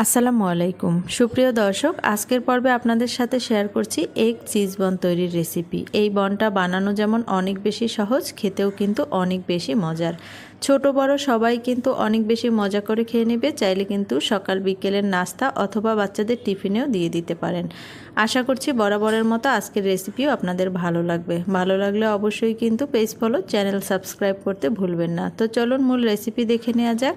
আসসালামু আলাইকুম। সুপ্রিয় দর্শক, আজকের পর্বে আপনাদের সাথে শেয়ার করছি এগ চিজ বন তৈরির রেসিপি এই বনটা বানানো যেমন অনেক বেশি সহজ, খেতেও কিন্তু অনেক বেশি মজার। ছোট, বড় সবাই কিন্তু অনেক বেশি মজা করে খেয়ে নেবে। চাইলে কিন্তু সকাল বিকেলের নাস্তা অথবা বাচ্চাদের টিফিনেও দিয়ে দিতে পারেন। আশা করছি বরাবরের মতো আজকের রেসিপিও আপনাদের ভালো লাগবে। ভালো লাগলে অবশ্যই কিন্তু পেজ ফলো, চ্যানেল সাবস্ক্রাইব করতে ভুলবেন না। তো চলুন মূল রেসিপি দেখে নেওয়া যাক।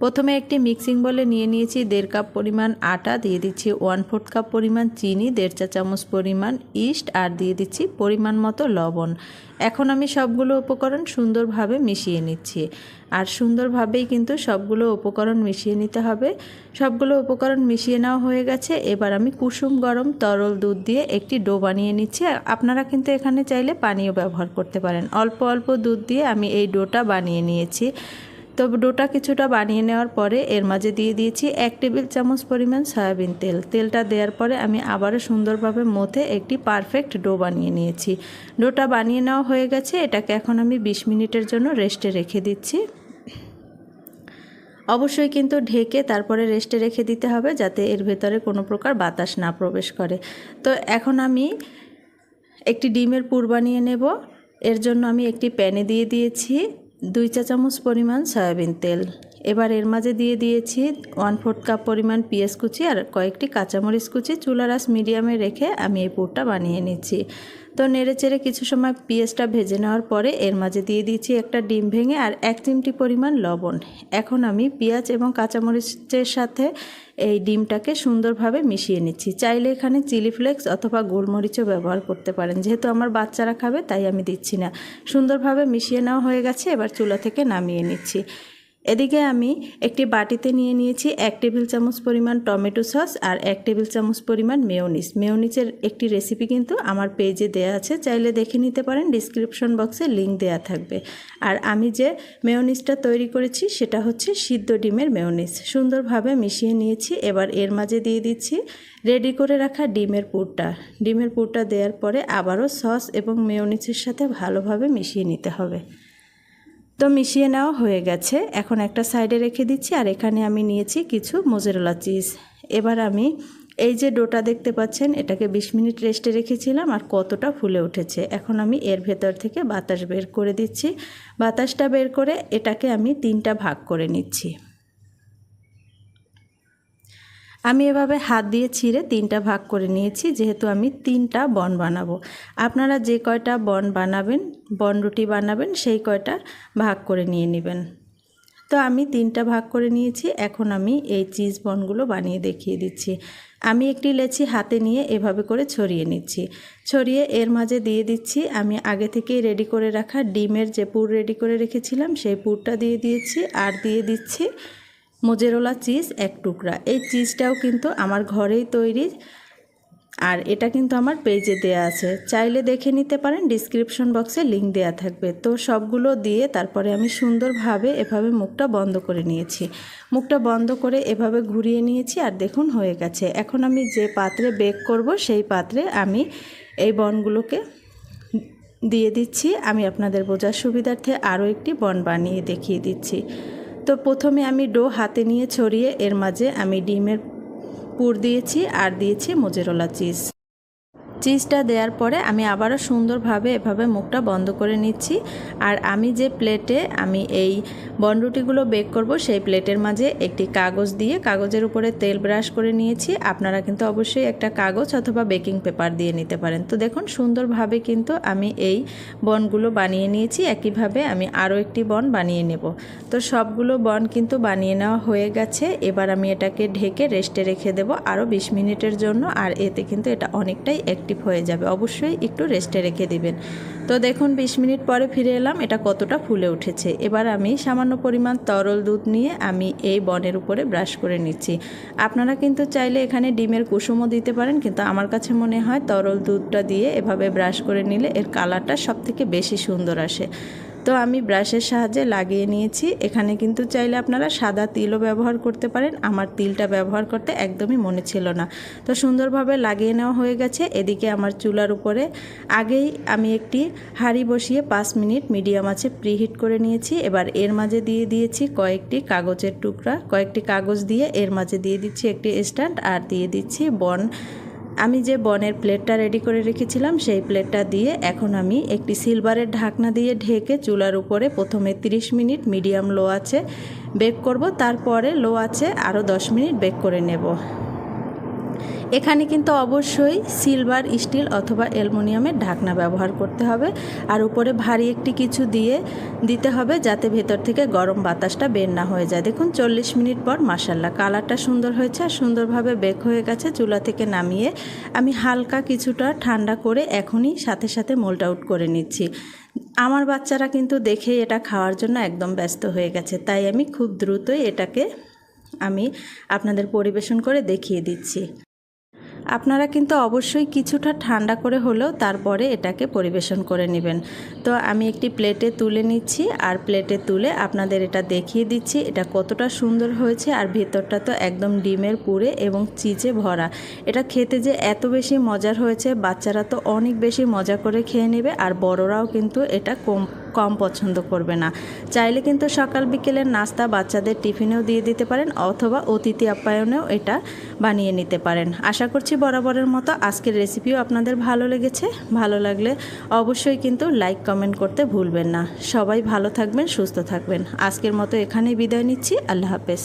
প্রথমে একটি মিক্সিং বলে নিয়ে নিয়েছি দেড় কাপ পরিমাণ আটা, দিয়ে দিচ্ছি ওয়ান ফোর্থ কাপ পরিমাণ চিনি, দেড় চা চামচ পরিমাণ ইস্ট, আর দিয়ে দিচ্ছি পরিমাণ মতো লবণ। এখন আমি সবগুলো উপকরণ সুন্দরভাবে মিশিয়ে নিচ্ছি। আর সুন্দরভাবেই কিন্তু সবগুলো উপকরণ মিশিয়ে নিতে হবে। সবগুলো উপকরণ মিশিয়ে নেওয়া হয়ে গেছে। এবার আমি কুসুম গরম তরল দুধ দিয়ে একটি ডো বানিয়ে নিচ্ছি। আপনারা কিন্তু এখানে চাইলে পানীয় ব্যবহার করতে পারেন। অল্প অল্প দুধ দিয়ে আমি এই ডোটা বানিয়ে নিয়েছি। তো ডোটা কিছুটা বানিয়ে নেওয়ার পরে এর মাঝে দিয়ে দিয়েছি এক টেবিল চামচ পরিমাণ সয়াবিন তেল। তেলটা দেওয়ার পরে আমি আবারও সুন্দরভাবে মথে একটি পারফেক্ট ডো বানিয়ে নিয়েছি। ডোটা বানিয়ে নেওয়া হয়ে গেছে, এটাকে এখন আমি ২০ মিনিটের জন্য রেস্টে রেখে দিচ্ছি। অবশ্যই কিন্তু ঢেকে তারপরে রেস্টে রেখে দিতে হবে যাতে এর ভেতরে কোনো প্রকার বাতাস না প্রবেশ করে। তো এখন আমি একটি ডিমের পুর বানিয়ে নেব। এর জন্য আমি একটি প্যানে দিয়ে দিয়েছি। দুই চা চামচ পরিমাণ সয়াবিন তেল এবার এর মাঝে দিয়ে দিয়েছি ওয়ান ফোর্থ কাপ পরিমাণ পেঁয়াজ কুচি আর কয়েকটি কাঁচামরিচ কুচি। চুলার আস মিডিয়ামে রেখে আমি এই পুরটা বানিয়ে নিচ্ছি। তো নেড়ে চেড়ে কিছু সময় পেঁয়াজটা ভেজে নেওয়ার পরে এর মাঝে দিয়ে দিয়েছি একটা ডিম ভেঙে আর এক চিমটি পরিমাণ লবণ। এখন আমি পেঁয়াজ এবং কাঁচামরিচের সাথে এই ডিমটাকে সুন্দরভাবে মিশিয়ে নিচ্ছি। চাইলে এখানে চিলি ফ্লেক্স অথবা গোলমরিচও ব্যবহার করতে পারেন। যেহেতু আমার বাচ্চারা খাবে, তাই আমি দিচ্ছি না। সুন্দরভাবে মিশিয়ে নেওয়া হয়ে গেছে, এবার চুলা থেকে নামিয়ে নিচ্ছি। এদিকে আমি একটি বাটিতে নিয়ে নিয়েছি এক টেবিল চামচ পরিমাণ টমেটো সস আর এক টেবিল চামচ পরিমাণ মেয়োনিস মেয়োনিসের একটি রেসিপি কিন্তু আমার পেজে দেয়া আছে, চাইলে দেখে নিতে পারেন ডিসক্রিপশন বক্সে লিঙ্ক দেয়া থাকবে। আর আমি যে মেয়োনিসটা তৈরি করেছি, সেটা হচ্ছে সিদ্ধ ডিমের মেয়োনিস সুন্দরভাবে মিশিয়ে নিয়েছি, এবার এর মাঝে দিয়ে দিচ্ছি রেডি করে রাখা ডিমের পুরটা। ডিমের পুরটা দেওয়ার পরে আবারও সস এবং মেয়োনিসের সাথে ভালোভাবে মিশিয়ে নিতে হবে। তো মিশিয়ে নেওয়া হয়ে গেছে। এখন একটা সাইডে রেখে দিচ্ছি আর এখানে আমি নিয়েছি কিছু মোজেরলা চিজ। এবার আমি এই যে ডোটা দেখতে পাচ্ছেন, এটাকে ২০ মিনিট রেস্টে রেখেছিলাম আর কতটা ফুলে উঠেছে। এখন আমি এর ভেতর থেকে বাতাস বের করে দিচ্ছি। বাতাসটা বের করে এটাকে আমি তিনটা ভাগ করে নিচ্ছি। আমি এভাবে হাত দিয়ে ছিঁড়ে তিনটা ভাগ করে নিয়েছি, যেহেতু আমি তিনটা বন বানাবো। আপনারা যে কয়টা বন বানাবেন, বন রুটি বানাবেন, সেই কয়টা ভাগ করে নিয়ে নেবেন। তো আমি তিনটা ভাগ করে নিয়েছি, এখন আমি এই চিজ বনগুলো বানিয়ে দেখিয়ে দিচ্ছি। আমি একটি লেচি হাতে নিয়ে এভাবে করে ছড়িয়ে নিচ্ছি। ছড়িয়ে এর মাঝে দিয়ে দিচ্ছি, আমি আগে থেকেই রেডি করে রাখা ডিমের যে পুর রেডি করে রেখেছিলাম, সেই পুরটা দিয়ে দিয়েছি, আর দিয়ে দিচ্ছি মোজেরোলা চিজ এক টুকরা। এই চিজটাও কিন্তু আমার ঘরেই তৈরি আর এটা কিন্তু আমার পেজে দেয়া আছে। চাইলে দেখে নিতে পারেন ডিসক্রিপশন বক্সে লিঙ্ক দেয়া থাকবে। তো সবগুলো দিয়ে তারপরে আমি সুন্দরভাবে এভাবে মুখটা বন্ধ করে নিয়েছি। মুখটা বন্ধ করে এভাবে ঘুরিয়ে নিয়েছি আর দেখুন হয়ে গেছে। এখন আমি যে পাত্রে বেক করব, সেই পাত্রে আমি এই বনগুলোকে দিয়ে দিচ্ছি। আমি আপনাদের বোঝার সুবিধার্থে আরও একটি বন বানিয়ে দেখিয়ে দিচ্ছি। তো প্রথমে আমি ডো হাতে নিয়ে ছড়িয়ে এর মাঝে আমি ডিমের পুর দিয়েছি আর দিয়েছি মোজেরোলা চিজ। চিজটা দেওয়ার পরে আমি আবারও সুন্দরভাবে এভাবে মুখটা বন্ধ করে নিচ্ছি। আর আমি যে প্লেটে আমি এই বনরুটিগুলো বেক করব, সেই প্লেটের মাঝে একটি কাগজ দিয়ে কাগজের উপরে তেল ব্রাশ করে নিয়েছি। আপনারা কিন্তু অবশ্যই একটা কাগজ অথবা বেকিং পেপার দিয়ে নিতে পারেন। তো দেখুন, সুন্দরভাবে কিন্তু আমি এই বনগুলো বানিয়ে নিয়েছি। একইভাবে আমি আরও একটি বন বানিয়ে নেব। তো সবগুলো বন কিন্তু বানিয়ে নেওয়া হয়ে গেছে। এবার আমি এটাকে ঢেকে রেস্টে রেখে দেব আরও বিশ মিনিটের জন্য। আর এতে কিন্তু এটা অনেকটাই অ্যাক্টিভ হয়ে যাবে, অবশ্যই একটু রেস্টে রেখে দিবেন। তো দেখুন ২০ মিনিট পরে ফিরে এলাম, এটা কতটা ফুলে উঠেছে। এবার আমি সামান্য পরিমাণ তরল দুধ নিয়ে আমি এই বনের উপরে ব্রাশ করে নিচ্ছি। আপনারা কিন্তু চাইলে এখানে ডিমের কুসুমও দিতে পারেন, কিন্তু আমার কাছে মনে হয় তরল দুধটা দিয়ে এভাবে ব্রাশ করে নিলে এর কালারটা সবথেকে বেশি সুন্দর আসে। তো আমি ব্রাশের সাহায্যে লাগিয়ে নিয়েছি। এখানে কিন্তু চাইলে আপনারা সাদা তিলও ব্যবহার করতে পারেন। আমার তিলটা ব্যবহার করতে একদমই মনে ছিল না। তো সুন্দরভাবে লাগিয়ে নেওয়া হয়ে গেছে। এদিকে আমার চুলার উপরে আগেই আমি একটি হাঁড়ি বসিয়ে পাঁচ মিনিট মিডিয়াম আছে প্রিহিট করে নিয়েছি। এবার এর মাঝে দিয়ে দিয়েছি কয়েকটি কাগজের টুকরা। কয়েকটি কাগজ দিয়ে এর মাঝে দিয়ে দিচ্ছি একটি স্ট্যান্ড আর দিয়ে দিচ্ছি বন। আমি যে বনের প্লেটটা রেডি করে রেখেছিলাম, সেই প্লেটটা দিয়ে এখন আমি একটি সিলভারের ঢাকনা দিয়ে ঢেকে চুলার উপরে প্রথমে 30 মিনিট মিডিয়াম লো আছে বেক করব, তারপরে লো আছে আরও 10 মিনিট বেক করে নেব। এখানে কিন্তু অবশ্যই সিলভার স্টিল অথবা অ্যালুমিনিয়ামের ঢাকনা ব্যবহার করতে হবে। আর উপরে ভারী একটি কিছু দিয়ে দিতে হবে যাতে ভেতর থেকে গরম বাতাসটা বের না হয়ে যায়। দেখুন, চল্লিশ মিনিট পর মাসাল্লাহ কালারটা সুন্দর হয়েছে আর সুন্দরভাবে বেক হয়ে গেছে চুলা থেকে নামিয়ে। আমি হালকা কিছুটা ঠান্ডা করে এখনই সাথে সাথে মোল্ড আউট করে নিচ্ছি। আমার বাচ্চারা কিন্তু দেখে এটা খাওয়ার জন্য একদম ব্যস্ত হয়ে গেছে। তাই আমি খুব দ্রুতই এটাকে আমি আপনাদের পরিবেশন করে দেখিয়ে দিচ্ছি। আপনারা কিন্তু অবশ্যই কিছুটা ঠান্ডা করে হলেও তারপরে এটাকে পরিবেশন করে নেবেন। তো আমি একটি প্লেটে তুলে নিচ্ছি আর প্লেটে তুলে আপনাদের এটা দেখিয়ে দিচ্ছি এটা কতটা সুন্দর হয়েছে আর ভেতরটা তো একদম ডিমের পুরে এবং চিজে ভরা। এটা খেতে যে এত বেশি মজার হয়েছে, বাচ্চারা তো অনেক বেশি মজা করে খেয়ে নেবে আর বড়রাও কিন্তু এটা কম কম পছন্দ করবে না। চাইলে কিন্তু সকাল বিকেলের নাস্তা বাচ্চাদের টিফিনেও দিয়ে দিতে পারেন অথবা অতিথি আপ্যায়নেও এটা বানিয়ে নিতে পারেন। আশা করছি বরাবরের মতো আজকের রেসিপিও আপনাদের ভালো লেগেছে। ভালো লাগলে অবশ্যই কিন্তু লাইক, কমেন্ট করতে ভুলবেন না। সবাই ভালো থাকবেন, সুস্থ থাকবেন। আজকের মতো এখানেই বিদায় নিচ্ছি। আল্লাহ হাফেজ।